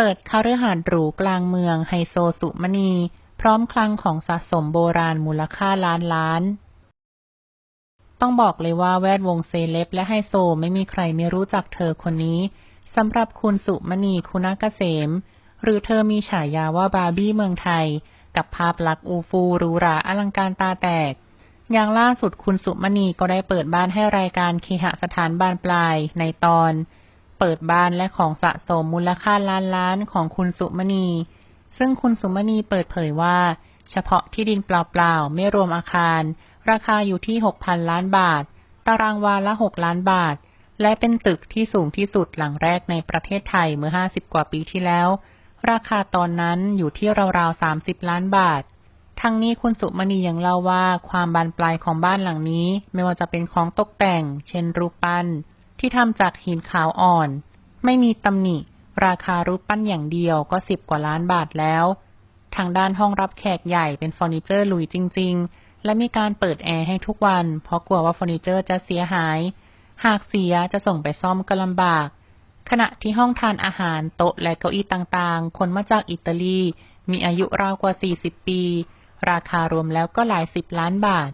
เปิดคาฤหาสน์หรูกลางเมืองไฮโซสุมณี พร้อมคลังของสะสมโบราณมูลค่าล้านล้าน ต้องบอกเลยว่าแวดวงเซเลบและไฮโซไม่มีใครไม่รู้จักเธอคนนี้สำหรับคุณสุมณีคุณากเกษม หรือเธอมีฉายาว่าบาร์บี้เมืองไทย กับภาพลักษณ์อูฟูรูราอลังการตาแตก อย่างล่าสุดคุณสุมณีก็ได้เปิดบ้านให้รายการเคหสถานบานปลายในตอน เปิดบ้านและของสะสมมูลค่าล้านล้านของคุณสุมณี ซึ่งคุณสุมณีเปิดเผยว่า เฉพาะที่ดินเปล่าๆ ไม่รวมอาคาร ราคาอยู่ที่ 6,000 ล้านบาท ตารางวาละ 6 ล้านบาท และเป็นตึกที่สูงที่สุดหลังแรกในประเทศไทยเมื่อ 50 กว่าปีที่แล้ว ราคาตอนนั้นอยู่ที่ราวๆ 30 ล้านบาททั้งนี้คุณสุมณียังเล่าว่าความบานปลายของบ้านหลังนี้ ไม่ว่าจะเป็นของตกแต่ง เช่นรูปปั้น ที่ทำจากหินขาวอ่อน ไม่มีตำหนิ ราคารูปปั้นอย่างเดียวก็สิบกว่าล้านบาทแล้ว ทางด้านห้องรับแขกใหญ่เป็นเฟอร์นิเจอร์ลุยจริง ๆ และมีการเปิดแอร์ให้ทุกวัน เพราะกลัวว่าเฟอร์นิเจอร์จะเสียหาย หากเสียจะส่งไปซ่อมก็ลำบาก ขณะที่ห้องทานอาหารโต๊ะและเก้าอี้ต่างๆ คนมาจากอิตาลี มีอายุราวกว่า 40 ปี ราคารวมแล้วก็หลายสิบล้านบาท